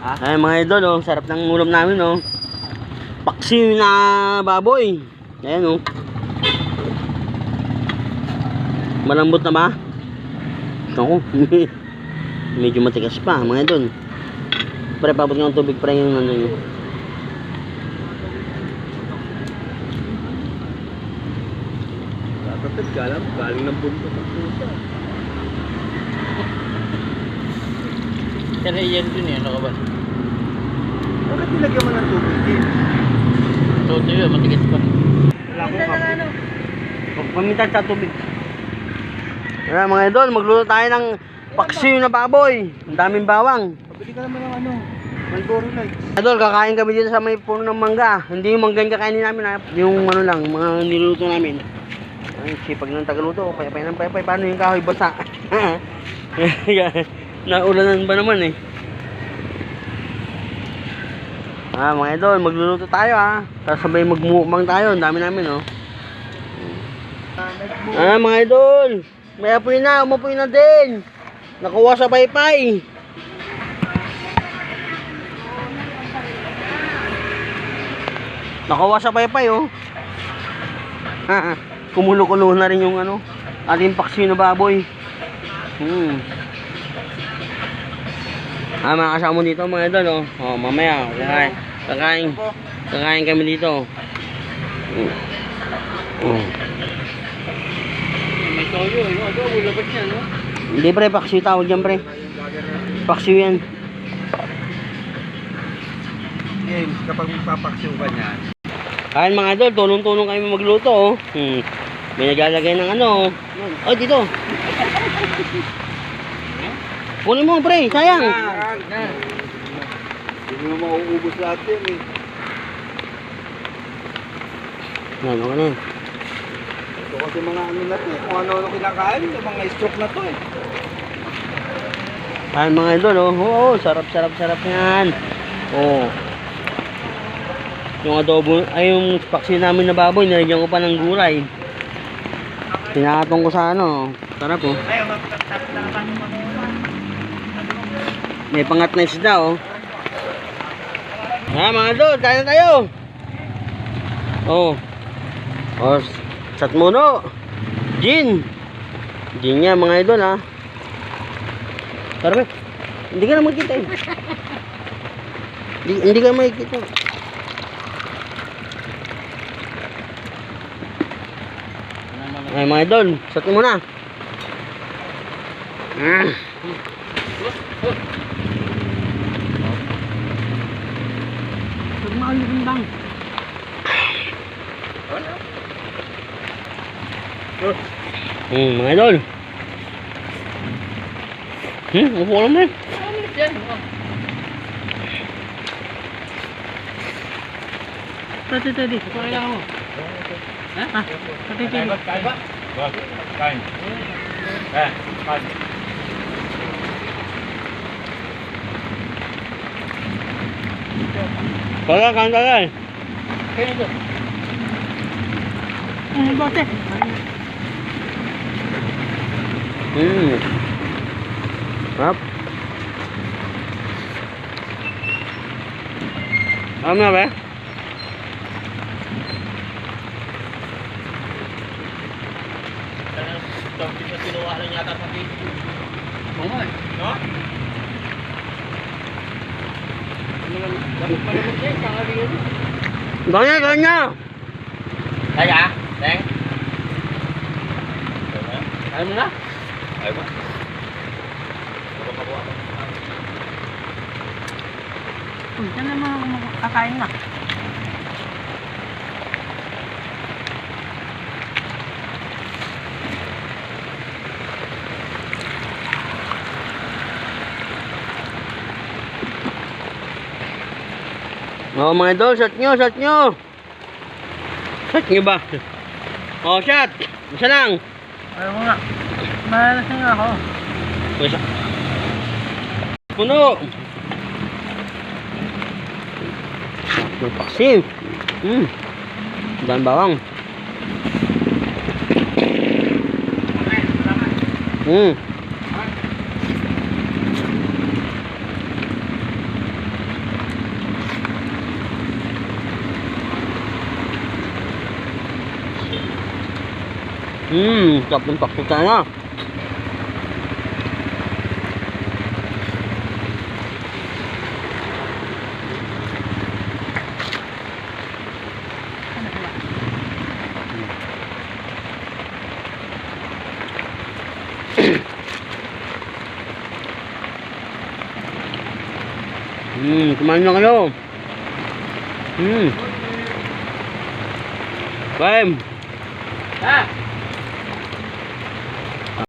Ha? Ay mga idol, oh, sarap ng ulam namin, oh. Paksiw na baboy. Ayan, oh. Malambot na ba? Ako. Medyo matigas pa, mga idol. Pre, pabot ng tubig, pre, yung nandun yun. Kakatid ka alam, galing ng bundok ang pusa. Pero yan dun eh, ano ka ba? Bakit nilagyan mo ng tubig din? Toto yun, matigas pa. Wala akong kape. Paminta sa tubig. Ayan, mga idol, magluto tayo ng paksiw na baboy. Ang daming bawang. Pabili ka naman ng ano, Malboro Lights. Idol, kakain kami dito sa may puno ng mangga. Hindi yung mangga yung kakainin namin, ha? yung ano lang, mga niluto namin. Ay, sipag ng tagaluto, payapay ng payapay, paano yung kahoy basa? Naulanan ba naman eh? Ah, mga idol, magluluto tayo ha. Tapos sabay magmumang tayo, ang dami namin oh. Ah, mga idol, may apoy na, umapoy na din. Nakuha sa paypay. Nakuha sa paypay oh. Kumulo-kulo na rin yung ano, ating paksiw na baboy. Hmm. Ah, mga kasama mo dito mga idol oh. Oh, mamaya kakain. Kakain. Kakain kami dito. Hmm. Oh. May toyo, ano? Ano? Ulabas niya, no? Hindi pre, paksiw tawag yan pre. Paksiw yan. James, kapag magpapaksiw ka niyan, Kain mga idol, tulong-tulong kami magluto oh. Hmm. May naglalagay ng ano. Oh, dito. Kunin mo pre, sayang. Hindi mo mauubos lahat yan eh. Yan, okay na. Ito kasi mga ano na to eh, kung ano-ano kinakain, yung mga stroke na to eh. Kain mga idol oh. Oo, sarap, sarap, sarap yan. Oh. Yung adobo, ay yung paksi namin na baboy, nilagyan ko pa ng gulay. Tinakatong ko sa ano. Sarap oh. May pangat na isda oh. Ah, mga kain na tayo. Oh. Oh, sat muno. Gin. Gin yan mga idol ha. Eh. Hindi ka na makita eh. Hindi, hindi ka makikita. Ay mga idol, sat mo na. Mm. Magmaalibang. Hmm, mga idol. Hmm, upo ka naman. Ano yan? Oh. Tati, tati. Ito kailangan mo. Ha? Ah, tati, tati. Kain ba? Kain. Kain. Kaya, kain. Kaya ito. Ano ba, te? Hmm. Sarap. Ano na ba? Topic na kinuha lang yata sa Facebook. Oo nga eh. No? Dapat malamot yan, pangalingan. Ganya, ganya. Kaya, Teng? Ayaw mo na? Ay ba? Diyan na mga kakain na. Oh, mga idol, shot nyo, shot nyo. Shot nyo ba? Oh, shot. Isa lang. Ayaw mo nga. Malasing ako. Isa. Puno. May paksiw. Hmm. Dan bawang. Hmm. Hmm, sarap ng pakso tayo. Hmm, kumain na kayo. Hmm. Bam. Ah!